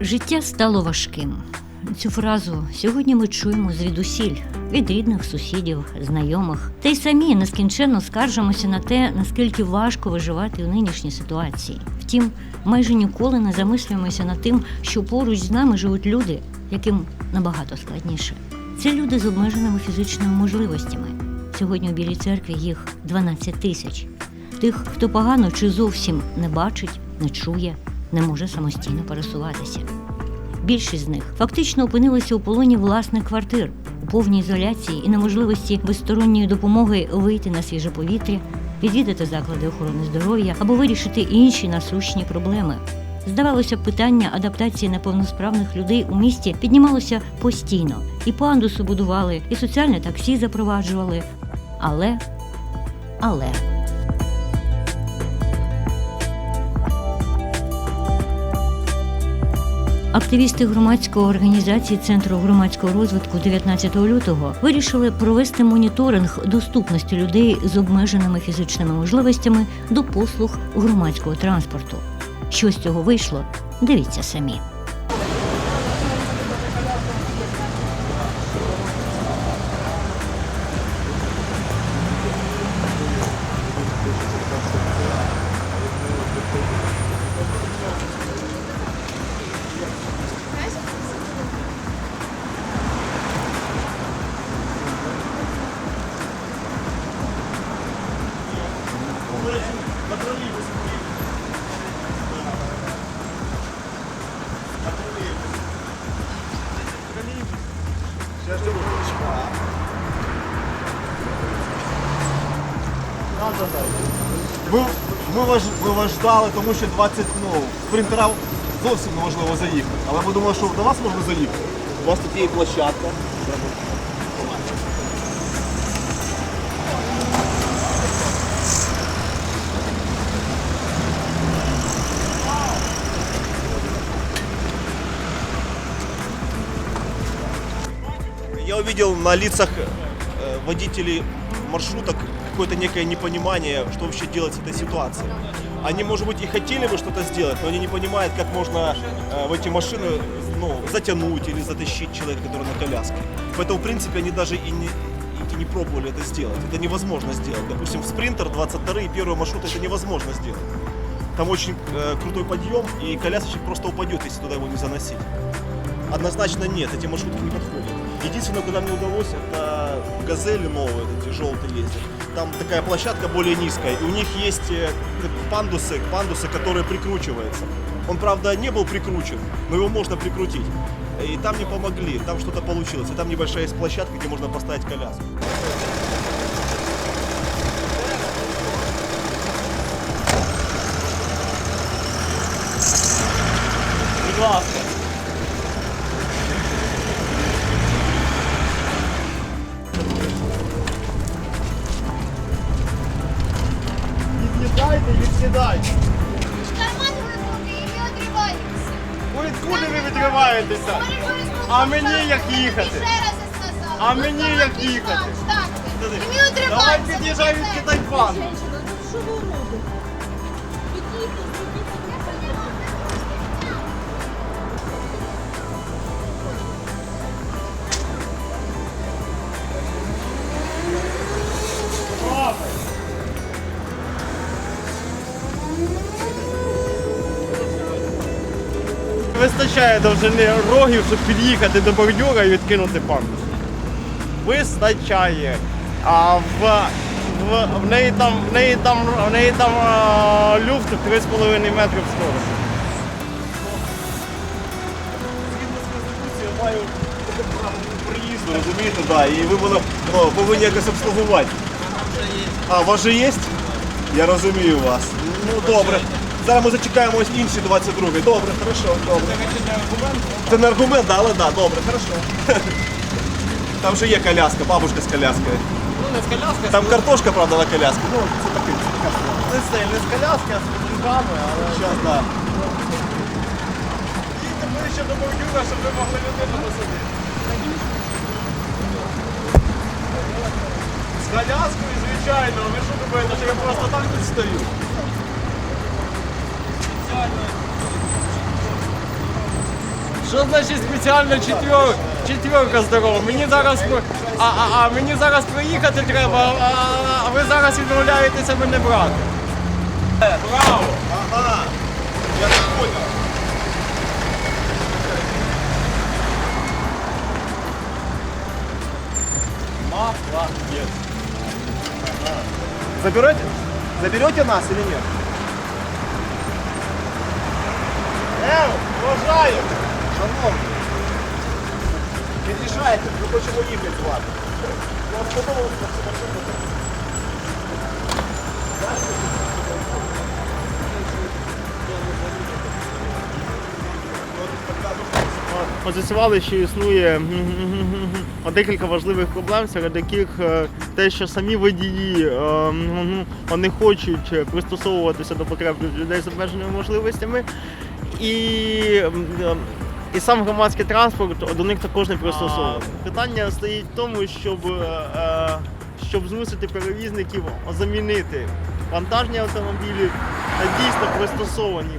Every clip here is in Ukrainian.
Життя стало важким. Цю фразу сьогодні ми чуємо звідусіль від рідних, сусідів, знайомих, та й самі нескінченно скаржимося на те, наскільки важко виживати у нинішній ситуації. Втім, майже ніколи не замислюємося над тим, що поруч з нами живуть люди, яким набагато складніше. Це люди з обмеженими фізичними можливостями. Сьогодні у Білій церкві їх 12 тисяч. Тих, хто погано чи зовсім не бачить, не чує, не може самостійно пересуватися. Більшість з них фактично опинилися у полоні власних квартир у повній ізоляції і неможливості без сторонньої допомоги вийти на свіже повітря, відвідати заклади охорони здоров'я або вирішити інші насущні проблеми. Здавалося, б, питання адаптації неповносправних людей у місті піднімалося постійно. І пандуси будували, і соціальне таксі запроваджували. Але, але. Активісти громадської організації Центру громадського розвитку 19 лютого вирішили провести моніторинг доступності людей з обмеженими фізичними можливостями до послуг громадського транспорту. Що з цього вийшло? Дивіться самі. Ми, ми, вас, ми вас ждали, тому що 20 ну, спринтера зовсім неможливо заїхати. Але ми думали, що до вас можна заїхати. У вас тут є і площадка. Я увидел на лицах э, водителей маршруток какое-то некое непонимание, что вообще делать с этой ситуацией. Они, может быть, и хотели бы что-то сделать, но они не понимают, как можно э, в эти машины ну, затянуть или затащить человека, который на коляске. Поэтому, в принципе, они даже и не, не пробовали это сделать. Это невозможно сделать. Допустим, в спринтер 22 и первый маршрут это невозможно сделать. Там очень э, крутой подъем, и колясочник просто упадет, если туда его не заносить. Однозначно нет, эти маршрутки не подходят. Единственное, куда мне удалось, это газели новые, эти желтые ездят. Там такая площадка более низкая, и у них есть э, как пандусы, пандусы, которые прикручиваются. Он, правда, не был прикручен, но его можно прикрутить. И там мне помогли, там что-то получилось. И там небольшая есть площадка, где можно поставить коляску. А мені як їхати? А мені як їхати? Давай, під'їжджай, будь ласка. Вистачає довжини рогів, щоб під'їхати до бордюра і відкинути пандус. Вистачає. А в, в, в неї там, в неї там, в неї там а, люфт 3,5 метри в сторону. Згідно з Конституцією, маю приїзду, розумієте, да, і ви мене повинні якось обслугувати. А, у вас же є? Я розумію вас. Ну добре. Зараз ми зачекаємо ось інші 22 й Добре, хорошо, добре. Це не аргумент, да, але да, добре, хорошо. Там же є коляска, бабушка з коляскою. Ну не з коляски, Там картошка, правда, на коляску. Ну, це таке. це така справа. не з, коляски, а з руками, але Щас, да. їдьте ближче до бордюра, щоб ви могли людину посадити. З коляскою, звичайно, ви що думаєте, що я просто так тут стою? Що значить спеціально четвер... четверка здорова? Мені зараз про- а, а, а мені зараз приїхати треба, а, а- ви зараз відмовляєтеся мене брати. Браво! Ага, я так понял. Молодець. Заберете? Заберете нас или нет? Вважаю! Шановні, не рішайте, ми хочемо їхати з вами. Ну, сподобалося все маршрути. Позиціювали, що існує декілька важливих проблем, серед яких е, те, що самі водії е, вони хочуть е, пристосовуватися до потреб людей з обмеженими можливостями, і, е, і сам громадський транспорт до них також не пристосований. Питання стоїть в тому, щоб, е, е, щоб змусити перевізників замінити вантажні автомобілі на дійсно пристосовані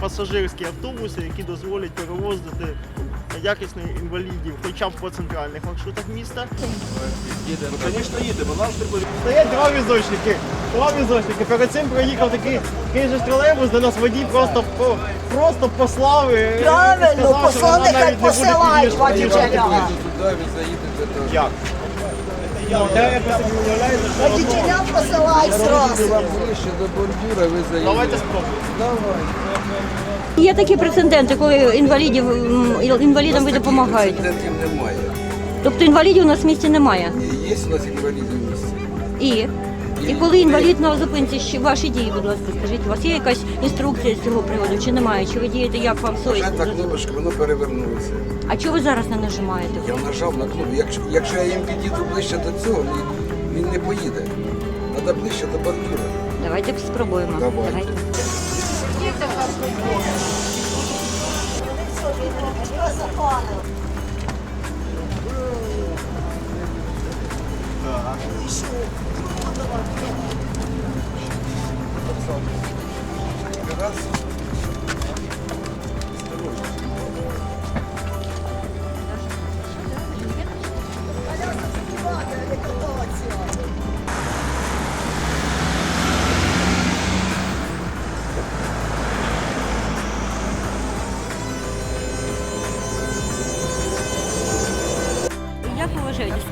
пасажирські автобуси, які дозволять перевозити якісних інвалідів хоча б по центральних маршрутах міста. Ну, конечно, їдемо. Нам ж треба Стоять два візочники, два візочники. Перед цим проїхав такий, такий же ж тролейбус, де нас водій просто, по- просто послав. і- Правильно, сказав, що послали, вона хай навіть не буде посилають під'їжджати. водителя. Туди ви заїдете теж. як? Ну, Я уявляю, що Водителя посилають сразу. Вам ближче до бордюра, ви заїдете. Давайте спробуємо. Давай. Є такі прецеденти, коли інвалідів інвалідам ви допомагаєте. прецедентів немає. Тобто інвалідів у нас в місті немає. І є у нас інваліди в місті. І. І коли інвалід на зупинці, ваші дії, будь ласка, скажіть, у вас є якась інструкція з цього приводу, чи немає? Чи ви дієте, як вам совість? на кнопочку, воно перевернулося. А чого ви зараз не нажимаєте? Я нажав на кнопку. Якщо, якщо я їм підійду ближче до цього, він, він не поїде. Треба ближче до бордюра. Давайте спробуємо. Давайте. Раз.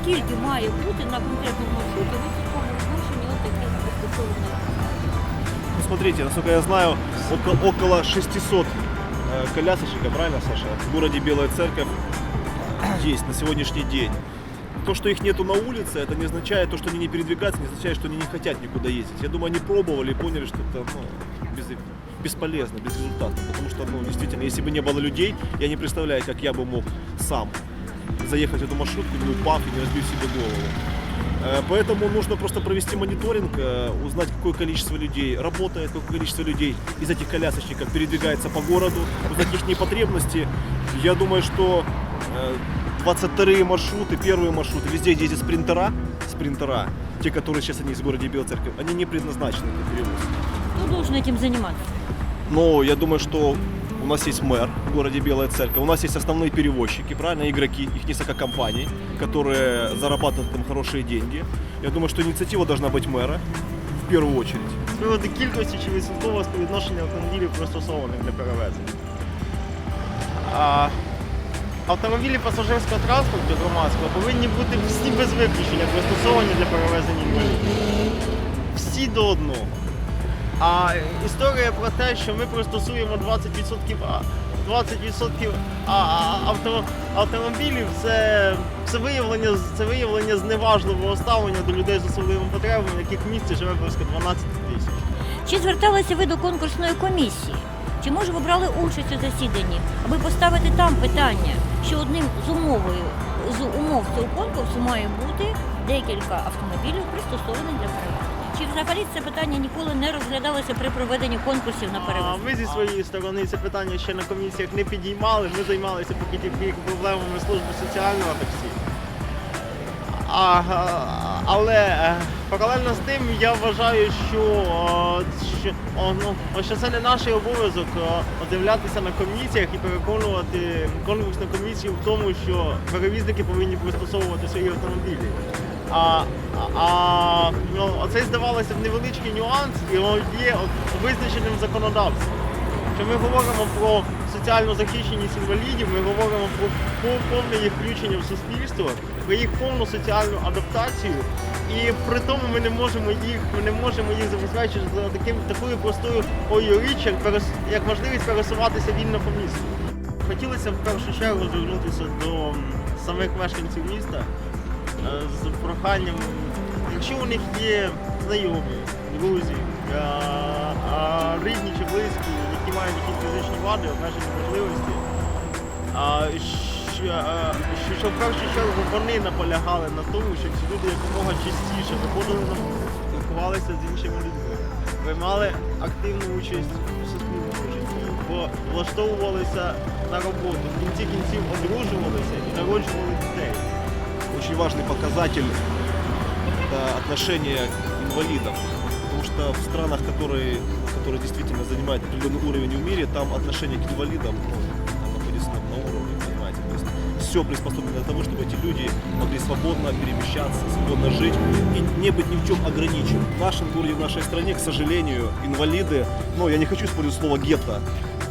скільки має бути на конкретному маршруті високому відношенні от таких пристосованих? Ну, смотрите, насколько я знаю, около, около 600 э, колясочек, правильно, Саша, в городе Белая Церковь есть на сегодняшний день. То, что их нету на улице, это не означает, то, что они не передвигаются, не означает, что они не хотят никуда ездить. Я думаю, они пробовали и поняли, что это ну, без- бесполезно, безрезультатно. Потому что, ну, действительно, если бы не было людей, я не представляю, как я бы мог сам заехать в эту маршрутку, не упав и не разбив себе голову. Э, Поэтому нужно просто провести мониторинг, э, узнать, какое количество людей работает, какое количество людей из этих колясочников передвигается по городу, узнать их потребности. Я думаю, что э, 22 маршруты, первые маршруты, везде, где ездят спринтера, спринтера, те, которые сейчас они есть в городе Белая Церковь, они не предназначены для перевозки. Хто должен этим заниматься? Но я думаю, что у нас есть мэр в городе Белая Церковь, у нас есть основные перевозчики, правильно, игроки, их несколько компаний, которые зарабатывают там хорошие деньги. Я думаю, что инициатива должна быть мэра в первую очередь. з приводу кількості чи відсоткового співвідношення автомобілів пристосованих для перевезення. А, автомобілі пасажирського транспорту громадського повинні бути всі без виключення пристосовані для перевезення інвалідів. Всі до одного. А історія про те, що ми пристосуємо 20%, а 20% а, а, авто, автомобілів, це, це, виявлення, це виявлення зневажливого ставлення до людей з особливими потребами, яких в місті живе близько 12 тисяч. Чи зверталися ви до конкурсної комісії? Чи може ви брали участь у засіданні, аби поставити там питання, що одним з умовою з умов цього конкурсу має бути декілька автомобілів, пристосованих для перевезення? Чи взагалі це питання ніколи не розглядалося при проведенні конкурсів на А ми зі своєї сторони це питання ще на комісіях не підіймали. Ми займалися поки тільки проблемами служби соціального таксі. А, а, але е, Паралельно з тим я вважаю, що, е, що, о, ну, о, що це не наш обов'язок е, з'являтися на комісіях і переконувати конкурсну комісію в тому, що перевізники повинні пристосовувати свої автомобілі. А, а, ну, оцей здавалося б невеличкий нюанс, і є визначеним законодавством. Що ми говоримо про соціальну захищеність інвалідів, ми говоримо про пов- повне їх включення в суспільство, про їх повну соціальну адаптацію. І при тому ми не можемо їх, ми не можемо їх забезпечити за таким такою простою ой, річ, як, перес, як можливість пересуватися вільно по місту. Хотілося в першу чергу звернутися до самих мешканців міста з проханням, якщо у них є знайомі, друзі, е, рідні чи близькі, які мають якісь фізичні вади, обмежені можливості, а, е, що, що в першу чергу вони наполягали на тому, щоб ці люди якомога частіше виходили на вулицю, спілкувалися з іншими людьми, приймали активну участь у суспільному житті, бо влаштовувалися на роботу, в кінці кінців одружувалися і народжували дітей. Очень важный показатель это отношение к инвалидам. Потому что в странах, которые, которые действительно занимают определенный уровень в мире, там отношение к инвалидам ну, находится на, уровне, понимаете. То есть все приспособлено для того, чтобы эти люди могли свободно перемещаться, свободно жить и не быть ни в чем ограничен. В нашем городе, в нашей стране, к сожалению, инвалиды, ну, я не хочу использовать слово гетто,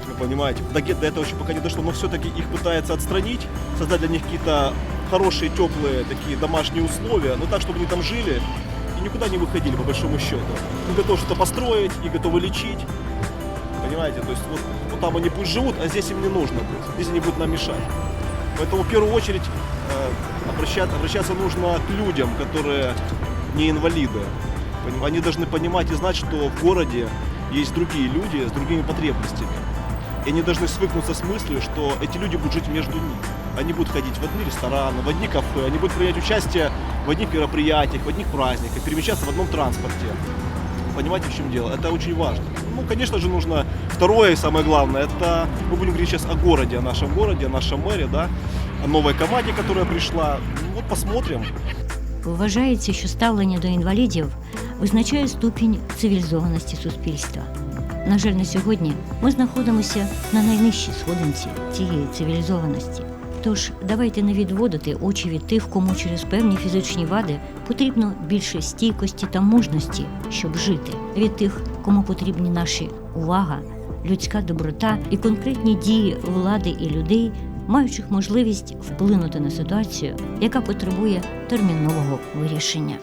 вы понимаете, до гетто этого еще пока не дошло, но все-таки их пытаются отстранить, создать для них какие-то хорошие, теплые такие домашние условия, но так, чтобы они там жили и никуда не выходили, по большому счету. Мы готовы что-то построить и готовы лечить. Понимаете, то есть вот, вот там они пусть живут, а здесь им не нужно будет. Здесь они будут нам мешать. Поэтому в первую очередь э, обращаться, обращаться нужно к людям, которые не инвалиды. Они должны понимать и знать, что в городе есть другие люди с другими потребностями. И они должны свыкнуться с мыслью, что эти люди будут жить между ними. Они будут ходить в одни рестораны, в одни кафе, они будут принять участие в одних мероприятиях, в одних праздниках, перемещаться в одном транспорте. Понимаете, в чем дело? Это очень важно. Ну, конечно же, нужно второе и самое главное, это мы будем говорить сейчас о городе, о нашем городе, о нашем мэре, да, о новой команде, которая пришла. Ну, Вот посмотрим, Вважається, що ставлення до інвалідів визначає ступінь цивілізованості суспільства. На жаль, на сьогодні ми знаходимося на найнижчій сходинці цієї цивілізованості. Тож давайте не відводити очі від тих, кому через певні фізичні вади потрібно більше стійкості та мужності, щоб жити, від тих, кому потрібні наші увага, людська доброта і конкретні дії влади і людей, маючих можливість вплинути на ситуацію, яка потребує термінового вирішення.